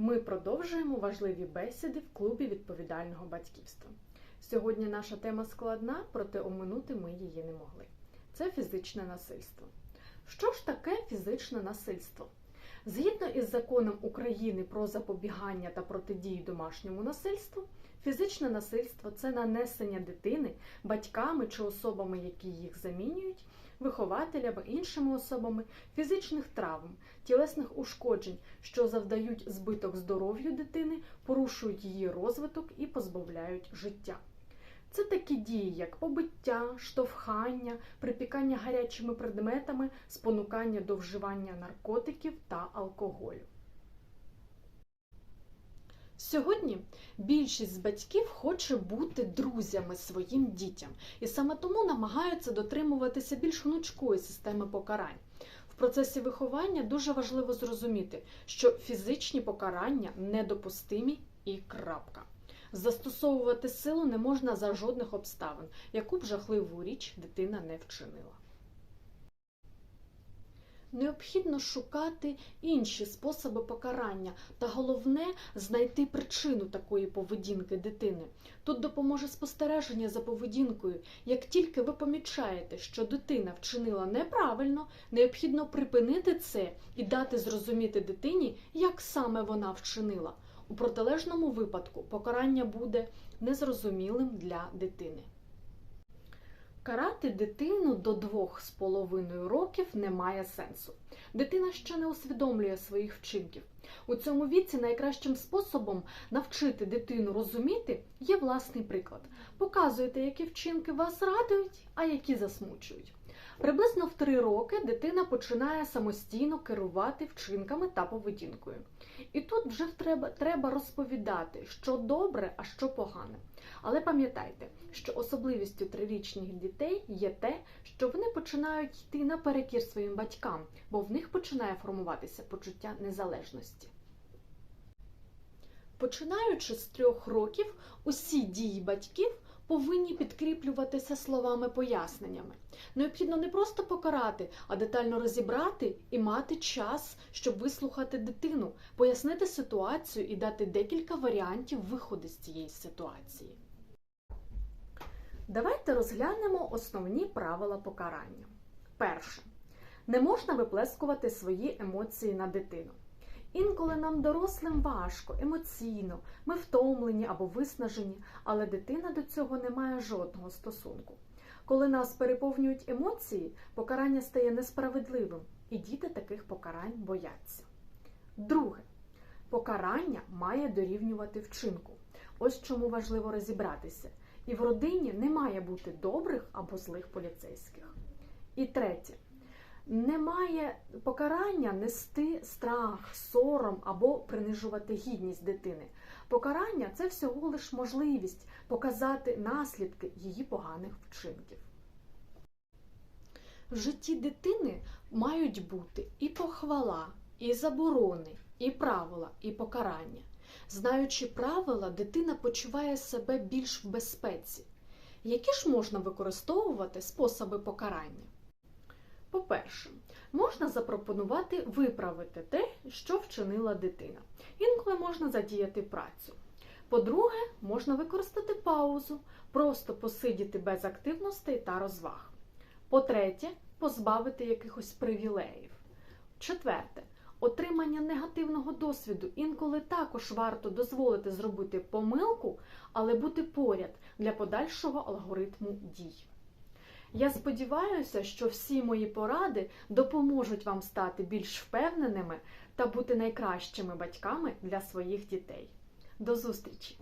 Ми продовжуємо важливі бесіди в клубі відповідального батьківства. Сьогодні наша тема складна, проте оминути ми її не могли. Це фізичне насильство. Що ж таке фізичне насильство? Згідно із законом України про запобігання та протидію домашньому насильству, фізичне насильство це нанесення дитини батьками чи особами, які їх замінюють, вихователями іншими особами фізичних травм, тілесних ушкоджень, що завдають збиток здоров'ю дитини, порушують її розвиток і позбавляють життя. Це такі дії, як побиття, штовхання, припікання гарячими предметами, спонукання до вживання наркотиків та алкоголю. Сьогодні більшість з батьків хоче бути друзями своїм дітям і саме тому намагаються дотримуватися більш гнучкої системи покарань. В процесі виховання дуже важливо зрозуміти, що фізичні покарання недопустимі і крапка. Застосовувати силу не можна за жодних обставин, яку б жахливу річ дитина не вчинила. Необхідно шукати інші способи покарання, та головне знайти причину такої поведінки дитини. Тут допоможе спостереження за поведінкою. Як тільки ви помічаєте, що дитина вчинила неправильно, необхідно припинити це і дати зрозуміти дитині, як саме вона вчинила. У протилежному випадку покарання буде незрозумілим для дитини. Карати дитину до двох з половиною років немає сенсу. Дитина ще не усвідомлює своїх вчинків. У цьому віці найкращим способом навчити дитину розуміти є власний приклад. Показуйте, які вчинки вас радують, а які засмучують. Приблизно в три роки дитина починає самостійно керувати вчинками та поведінкою. І тут вже треба, треба розповідати, що добре, а що погане. Але пам'ятайте, що особливістю трирічних дітей є те, що вони починають йти наперекір своїм батькам, бо в них починає формуватися почуття незалежності. Починаючи з трьох років, усі дії батьків повинні підкріплюватися словами поясненнями. Необхідно не просто покарати, а детально розібрати і мати час, щоб вислухати дитину, пояснити ситуацію і дати декілька варіантів виходу з цієї ситуації. Давайте розглянемо основні правила покарання. Перше. Не можна виплескувати свої емоції на дитину. Інколи нам дорослим важко, емоційно, ми втомлені або виснажені, але дитина до цього не має жодного стосунку. Коли нас переповнюють емоції, покарання стає несправедливим, і діти таких покарань бояться. Друге, покарання має дорівнювати вчинку. Ось чому важливо розібратися. І в родині не має бути добрих або злих поліцейських. І третє. Не має покарання нести страх, сором або принижувати гідність дитини. Покарання це всього лиш можливість показати наслідки її поганих вчинків. В житті дитини мають бути і похвала, і заборони, і правила, і покарання. Знаючи правила, дитина почуває себе більш в безпеці. Які ж можна використовувати способи покарання? По-перше, можна запропонувати виправити те, що вчинила дитина. Інколи можна задіяти працю. По-друге, можна використати паузу, просто посидіти без активностей та розваг. По-третє, позбавити якихось привілеїв. Четверте, отримання негативного досвіду інколи також варто дозволити зробити помилку, але бути поряд для подальшого алгоритму дій. Я сподіваюся, що всі мої поради допоможуть вам стати більш впевненими та бути найкращими батьками для своїх дітей. До зустрічі!